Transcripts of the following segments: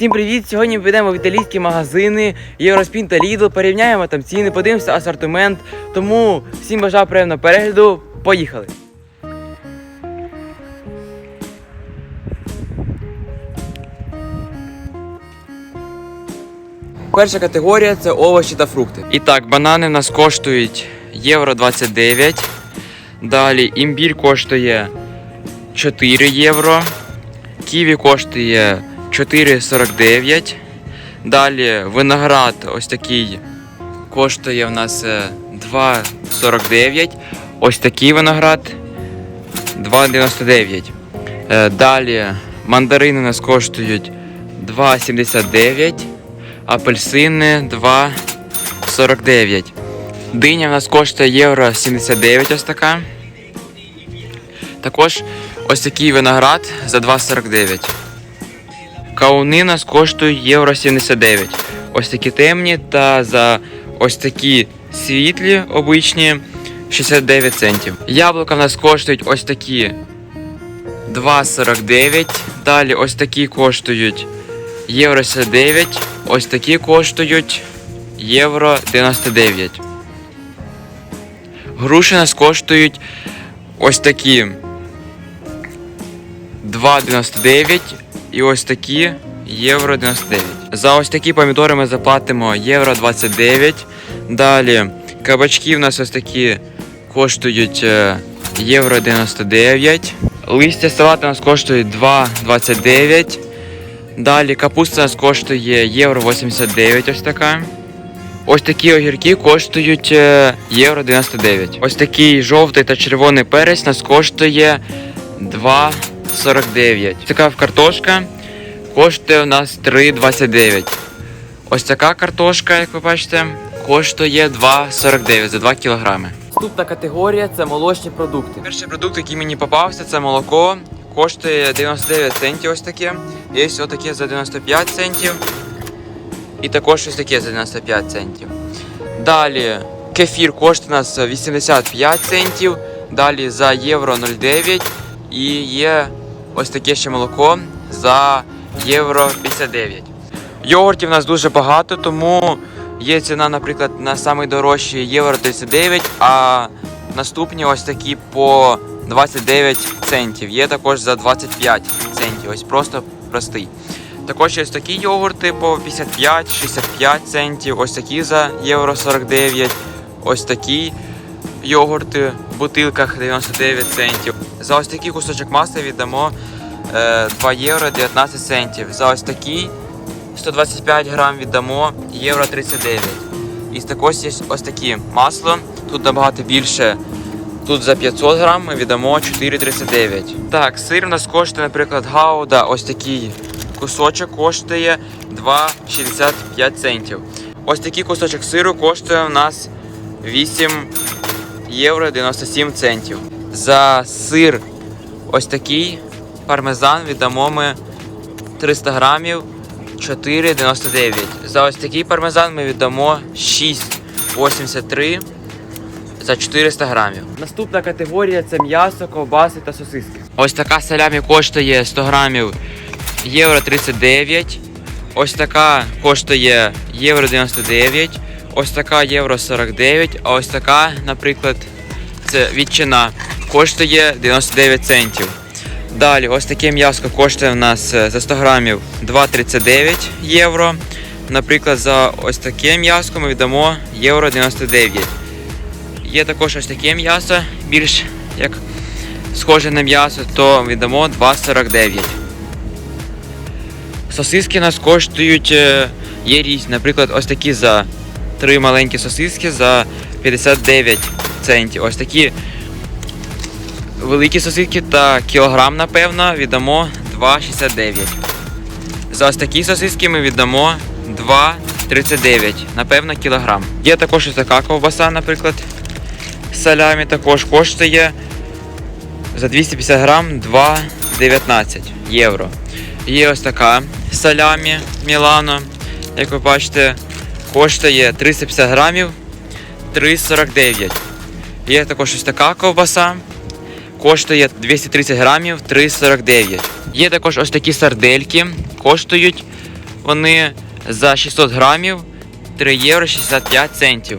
Всім привіт! Сьогодні ми підемо в італійські магазини Євроспін та Lidl, порівняємо там ціни, подивимося асортимент. Тому всім бажаю приємного перегляду. Поїхали! Перша категорія це овочі та фрукти. І так, банани в нас коштують євро 29. Далі імбір коштує 4 євро. Ківі коштує 4,49. Далі виноград ось такий коштує в нас е, 2,49. Ось такий виноград 2,99. Е, Далі мандарини у нас коштують 2,79. Апельсини 2,49. Диня у нас коштує євро 79 ось така. Також ось такий виноград за 2,49. Кауни у нас коштують євро 79. Ось такі темні та за ось такі світлі обичні 69 центів. Яблука в нас коштують ось такі 2,49. Далі ось такі коштують євро 69. Ось такі коштують євро 99. Груші нас коштують ось такі 2,99 і ось такі євро 99. За ось такі помідори ми заплатимо євро 29. Далі кабачки в нас ось такі коштують е, євро 99. Листя салату у нас коштує 2,29. Далі капуста у нас коштує євро 89 ось така. Ось такі огірки коштують е, євро 99. Ось такий жовтий та червоний перець нас коштує 2,49. Така картошка коштує у нас 3,29. Ось така картошка, як ви бачите, коштує 2,49 за 2 кілограми. Наступна категорія це молочні продукти. Перший продукт, який мені попався, це молоко. Коштує 99 центів ось таке. Є ось таке за 95 центів. І також ось таке за 95 центів. Далі кефір коштує у нас 85 центів. Далі за євро 0,9. І є ось таке ще молоко за євро 59. Йогуртів у нас дуже багато, тому є ціна, наприклад, на найдорожчі євро 39, а наступні ось такі по 29 центів. Є також за 25 центів. Ось просто простий. Також є ось такі йогурти по 55-65 центів, ось такі за євро 49, ось такі йогурти в бутилках 99 центів. За ось такий кусочок масла віддамо е, 2 євро 19 центів. За ось такий 125 грам віддамо євро 39. І також є ось такі масло. Тут набагато більше. Тут за 500 грам ми віддамо 4,39. Так, сир у нас коштує, наприклад, гауда. Ось такий кусочок коштує 2,65 центів. Ось такий кусочок сиру коштує у нас 8 євро 97 центів. За сир ось такий пармезан віддамо ми 300 грамів 4,99. За ось такий пармезан ми віддамо 6,83 за 400 грамів. Наступна категорія це м'ясо, ковбаси та сосиски. Ось така салямі коштує 100 грамів євро 39. Ось така коштує євро 99. Ось така євро 49. А ось така, наприклад, це ветчина, коштує 99 центів. Далі, ось таке м'ясо коштує у нас е, за 100 грамів 2,39 євро. Наприклад, за ось таке м'ясо ми віддамо євро 99. Є також ось таке м'ясо, більш як схоже на м'ясо, то віддамо 2,49. Сосиски у нас коштують, е, є різні. Наприклад, ось такі за три маленькі сосиски за 59 центів. Ось такі великі сосиски та кілограм, напевно, віддамо 2,69. За ось такі сосиски ми віддамо 2,39, напевно, кілограм. Є також ось така ковбаса, наприклад, салямі також коштує за 250 грам 2,19 євро. Є ось така салямі Мілано, як ви бачите, коштує 350 грамів 3,49. Є також ось така ковбаса, коштує 230 грамів 3,49. Є також ось такі сардельки, коштують вони за 600 грамів 3 євро 65 центів.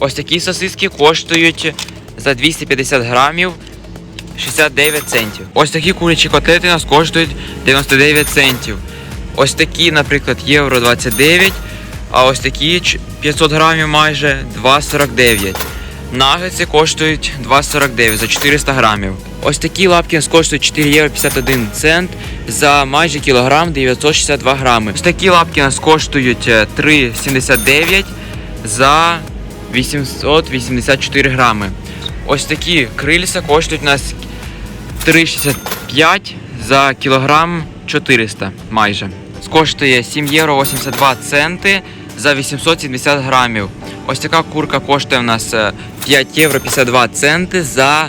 Ось такі сосиски коштують за 250 грамів 69 центів. Ось такі курячі котлети у нас коштують 99 центів. Ось такі, наприклад, євро 29, а ось такі 500 грамів майже 2,49. Нагетси коштують 2,49 за 400 грамів. Ось такі лапки коштують 4 євро 51 цент за майже кілограм 962 грами. Ось такі лапки нас коштують е, 3,79 за 884 грами. Ось такі крильця коштують у нас 3,65 за кілограм 400 майже. Коштує 7 євро 82 центи за 870 грамів. Ось така курка коштує у нас е, 5 євро 52 центи за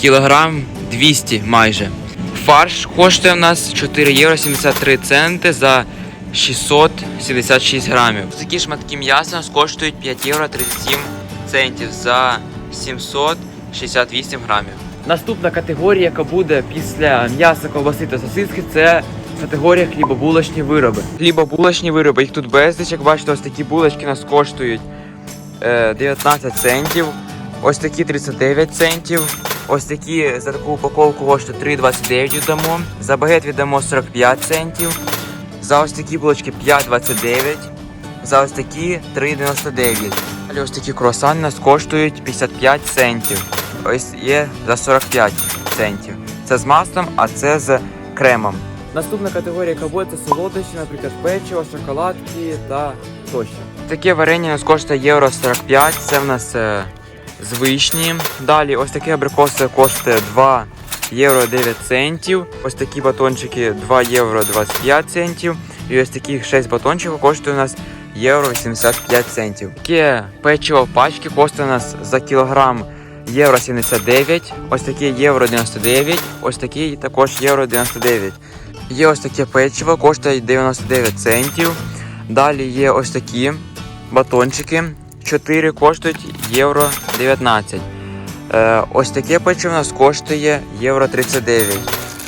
кілограм 200 майже. Фарш коштує у нас 4 євро 73 центи за 676 грамів. Такі шматки м'яса у нас коштують 5 євро 37 центів за 768 грамів. Наступна категорія, яка буде після м'яса, ковбаси та сосиски, це категорія хлібобулочні вироби. Хлібобулочні вироби, їх тут безліч, як бачите, ось такі булочки у нас коштують е, 19 центів, ось такі 39 центів, ось такі за таку упаковку коштують 3,29 віддамо, за багет віддамо 45 центів, за ось такі булочки 5,29, за ось такі 3,99. Далі ось такі круасани нас коштують 55 центів. Ось є за 45 центів. Це з маслом, а це з кремом. Наступна категорія буде це солодощі, наприклад, печиво, шоколадки та тощо. Таке варення у нас коштує євро 45, це в нас е, з вишні. Далі ось таке абрикоси коштує 2 євро 9 центів. Ось такі батончики 2 євро 25 центів. І ось таких 6 батончиків коштує у нас євро 85 центів. Таке печиво в пачці коштує у нас за кілограм євро 79, ось таке євро 99, ось такий також євро 99. Є ось таке печиво, коштує 99 центів. Далі є ось такі батончики. 4 коштують євро 19. Е, ось таке печиво у нас коштує євро 39.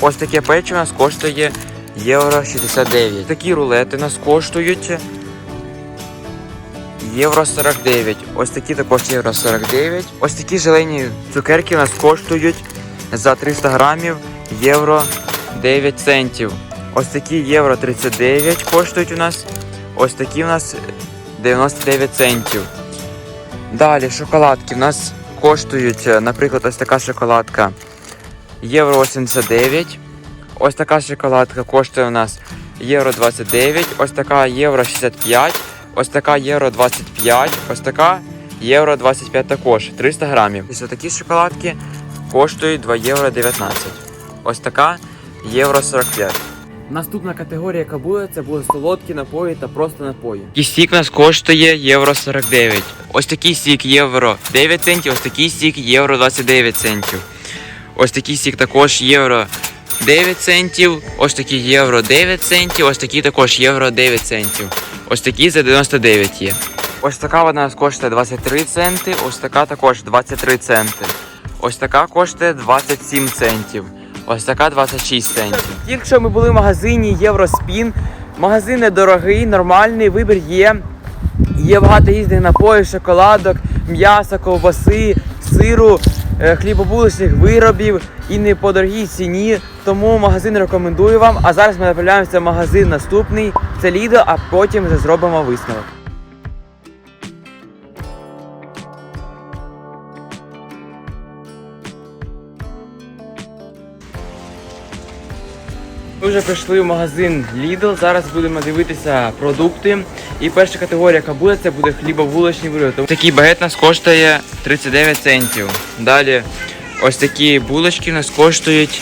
Ось таке печиво у нас коштує євро 69. Такі рулети у нас коштують євро 49. Ось такі також євро 49. Ось такі зелені цукерки у нас коштують за 300 грамів євро 9 центів. Ось такі євро 39 коштують у нас. Ось такі у нас 99 центів. Далі шоколадки у нас коштують, е, наприклад, ось така шоколадка євро 89. Ось така шоколадка коштує у нас євро 29, ось така євро 65, ось така євро 25, ось така євро 25 також, 300 грамів. Ось такі шоколадки коштують 2 євро 19. Ось така євро 45. Наступна категорія, яка буде, це будуть солодкі напої та просто напої. І сік нас коштує євро 49. Ось такий сік євро 9 центів, ось такий сік євро 29 центів. Ось такий сік також євро 9 центів, ось такий євро 9 центів, ось такий також євро 9 центів. Ось такі за 99 є. Ось така вона нас коштує 23 центи, ось така також 23 центи. Ось така коштує 27 центів. Ось така 26 центів. Тільки що ми були в магазині Євроспін. Магазин недорогий, нормальний, вибір є. Є багато різних напоїв, шоколадок, м'яса, ковбаси, сиру, е, хлібобулочних виробів і не по дорогій ціні. Тому магазин рекомендую вам. А зараз ми направляємося в магазин наступний. Це Лідо, а потім вже зробимо висновок. Вже прийшли в магазин Lidl. Зараз будемо дивитися продукти. І перша категорія, яка буде, це буде хлібовулочні вироби. Такий багет нас коштує 39 центів. Далі ось такі булочки нас коштують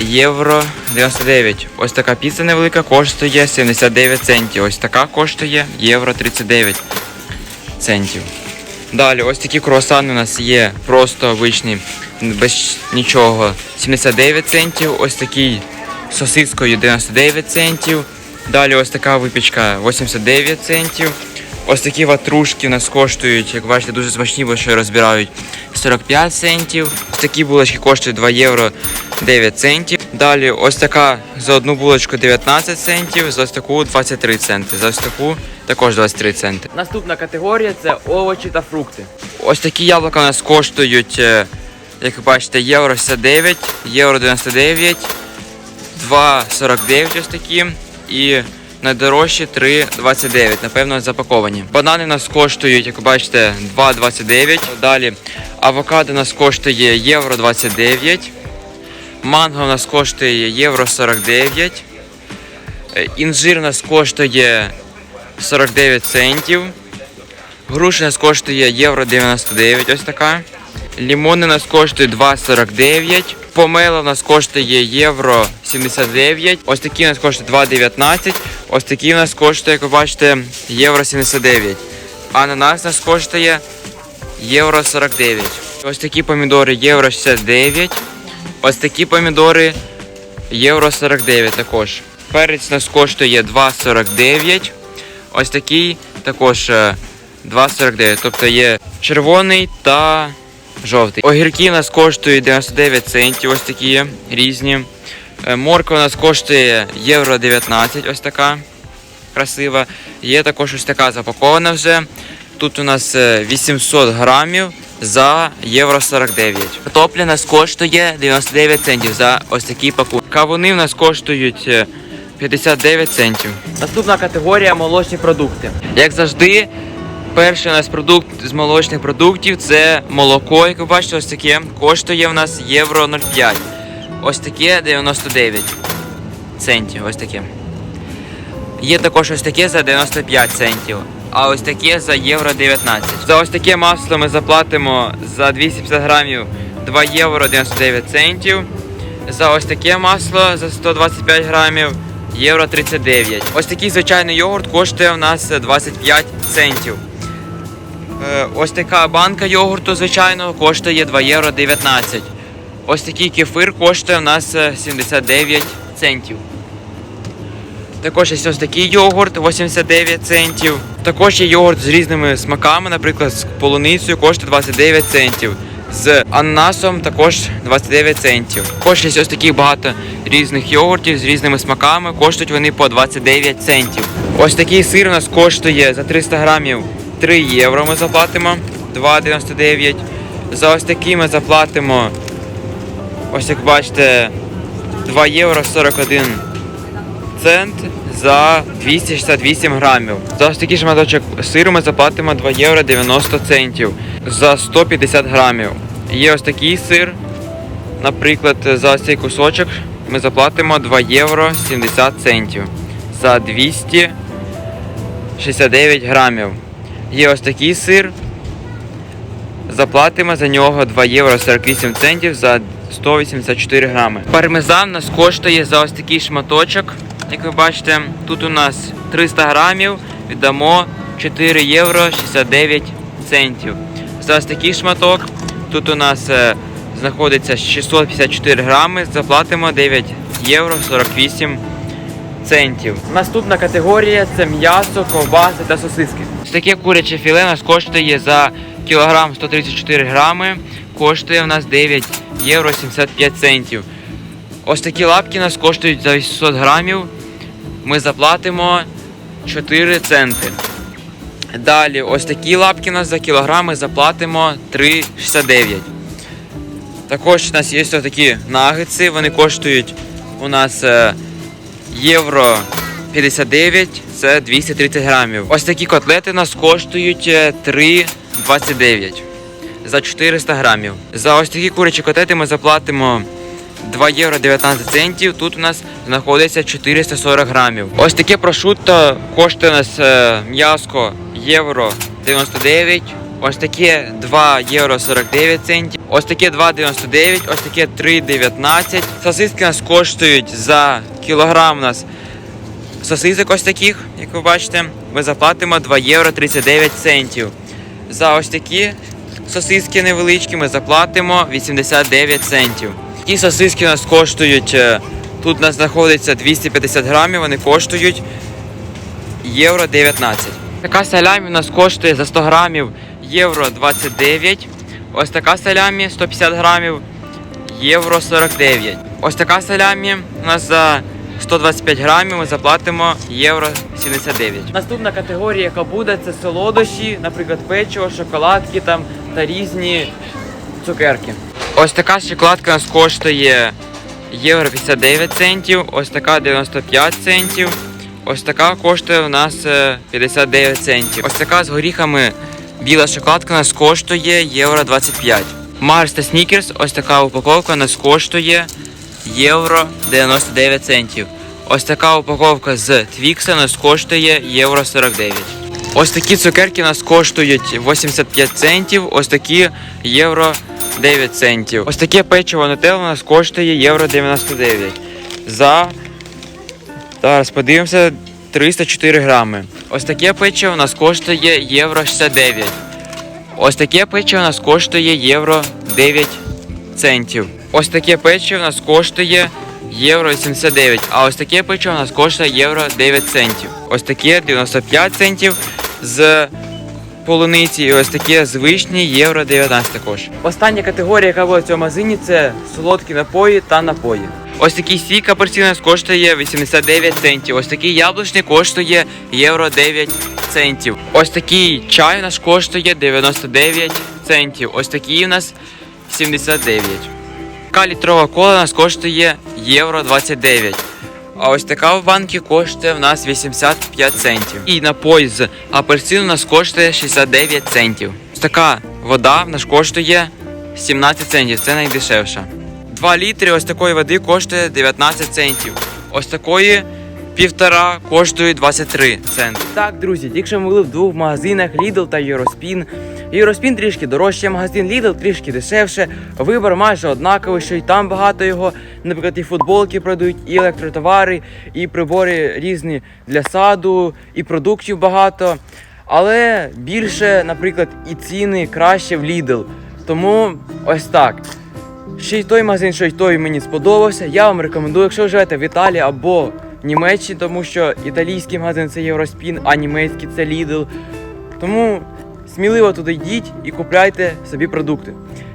євро 99. Ось така піца невелика коштує 79 центів. Ось така коштує євро 39 центів. Далі, ось такі круасани у нас є просто обичні, без нічого. 79 центів. Ось такий сосискою 99 центів. Далі ось така випічка 89 центів. Ось такі ватрушки у нас коштують, як бачите, дуже смачні, бо що розбирають 45 центів. Ось такі булочки коштують 2 євро 9 центів. Далі ось така за одну булочку 19 центів, за ось таку 23 центи. За ось таку також 23 центи. Наступна категорія це овочі та фрукти. Ось такі яблука у нас коштують, е, як ви бачите, євро 69, євро 99, 2,49 ось такі. І найдорожчі 3,29, напевно, запаковані. Банани нас коштують, як ви бачите, 2,29. Далі авокадо нас коштує євро 29. Манго у нас коштує євро 49. Е, Інжир нас коштує 49 центів. Груша у нас коштує євро 99, ось така. Лімони нас коштують 2,49. Помело у нас коштує євро 79. Ось такі у нас коштує 2,19. Ось такі у нас коштує, як ви бачите, євро 79. Ананас у нас коштує євро 49. Ось такі помідори євро 69. Ось такі помідори євро 49 також. Перець нас коштує 2,49. Ось такий також е, 2,49. Тобто є червоний та жовтий. Огірки у нас коштують 99 центів. Ось такі є, різні. Е, Морква у нас коштує євро 19. Ось така красива. Є також ось така запакована вже. Тут у нас е, 800 грамів за євро 49. Картопля у нас коштує 99 центів за ось такий пакунок. Кавуни у нас коштують е, 59 центів. Наступна категорія молочні продукти. Як завжди, перший у нас продукт з молочних продуктів це молоко, як ви бачите, ось таке. Коштує у нас євро 0,5. Ось таке 99 центів. Ось таке. Є також ось таке за 95 центів, а ось таке за євро 19. За ось таке масло ми заплатимо за 250 грамів 2 євро 99 центів. За ось таке масло за 125 грамів євро 39. Ось такий звичайний йогурт коштує у нас 25 центів. Е, Ось така банка йогурту звичайного коштує 2 євро 19. Ось такий кефир коштує у нас е, 79 центів. Також є ось такий йогурт 89 центів. Також є йогурт з різними смаками, наприклад, з полуницею коштує 29 центів. З ананасом також 29 центів. Також ось такі багато різних йогуртів з різними смаками, коштують вони по 29 центів. Ось такий сир у нас коштує за 300 грамів 3 євро. Ми заплатимо 2,99. За ось такий ми заплатимо, ось як бачите, 2 євро 41 цент за 268 грамів. За ось такий шматочок сиру ми заплатимо 2 євро 90 центів за 150 грамів. Є ось такий сир. Наприклад, за ось цей кусочок ми заплатимо 2 євро 70 центів за 269 грамів. Є ось такий сир. Заплатимо за нього 2 євро 48 центів за 184 грами. Пармезан нас коштує за ось такий шматочок. Як ви бачите, тут у нас 300 грамів, віддамо 4 євро 69 центів. За ось такий шматок, тут у нас е, знаходиться 654 грами, заплатимо 9 євро 48 центів. Наступна категорія це м'ясо, ковбаси та сосиски. Таке куряче філе у нас коштує за кілограм 134 грами, коштує у нас 9 євро 75 центів. Ось такі лапки нас коштують за 800 грамів. Ми заплатимо 4 центи. Далі, ось такі лапки нас за кілограми заплатимо 3,69. Також у нас є ось такі нагетси, вони коштують у нас е, євро 59, це 230 грамів. Ось такі котлети нас коштують е, 3,29 за 400 грамів. За ось такі курячі котлети ми заплатимо 2 євро 19 центів. Тут у нас знаходиться 440 грамів. Ось таке прошутто коштує у нас е, м'яско євро 99. Ось таке 2 євро 49 центів. Ось таке 2,99, ось таке 3,19. Сосиски нас коштують за кілограм у нас сосисок ось таких, як ви бачите, ми заплатимо 2 євро 39 центів. За ось такі сосиски невеличкі ми заплатимо 89 центів. Ті сосиски у нас коштують, е, тут у нас знаходиться 250 грамів, вони коштують євро 19. Така салямі у нас коштує за 100 грамів євро 29. Ось така салямі 150 грамів євро 49. Ось така салямі у нас за 125 грамів ми заплатимо євро 79. Наступна категорія, яка буде, це солодощі, наприклад, печиво, шоколадки там та різні цукерки. Ось така шоколадка у нас коштує євро 59 центів, ось така 95 центів. Ось така коштує у нас е, 59 центів. Ось така з горіхами біла шоколадка у нас коштує євро 25. Марс та Снікерс, ось така упаковка у нас коштує євро 99 центів. Ось така упаковка з Твікса нас коштує євро 49. Ось такі цукерки нас коштують 85 центів, ось такі євро 9 центів. Ось таке печиво Нутелла нас коштує євро 99. За Зараз подивимося 304 грами. Ось таке печиво нас коштує євро 69. Ось таке печиво нас коштує євро 9 центів. Ось таке печиво нас коштує євро 89. А ось таке печиво у нас коштує євро 9 центів. Ось таке 95 центів з полуниці і ось таке з вишні євро 19 також. Остання категорія, яка була в цьому магазині, це солодкі напої та напої. Ось такий сік апельсин у нас коштує 89 центів. Ось такий яблучний коштує євро 9 центів. Ось такий чай у нас коштує 99 центів. Ось такий у нас 79. Така літрова кола у нас коштує євро 29. А ось така в банки коштує в нас 85 центів. І напой з апельсину у нас коштує 69 центів. Ось така вода в нас коштує 17 центів. Це найдешевша. 2 літри ось такої води коштує 19 центів. Ось такої півтора коштує 23 центи. Так, друзі, тільки що ми були в двох магазинах Lidl та Eurospin. Eurospin трішки дорожче, магазин Lidl трішки дешевше. Вибор майже однаковий, що й там багато його. Наприклад, і футболки продають, і електротовари, і прибори різні для саду, і продуктів багато. Але більше, наприклад, і ціни краще в Lidl. Тому ось так. Ще й той магазин, що й той мені сподобався. Я вам рекомендую, якщо ви живете в Італії або Німеччині, тому що італійський магазин це Євроспін, а німецький це Lidl. Тому сміливо туди йдіть і купляйте собі продукти.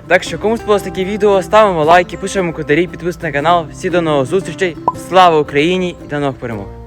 Так що, кому сподобалось таке відео, ставимо лайки, пишемо коментарі, підписуйтесь на канал. Всі до нових зустрічей. Слава Україні і до нових перемог!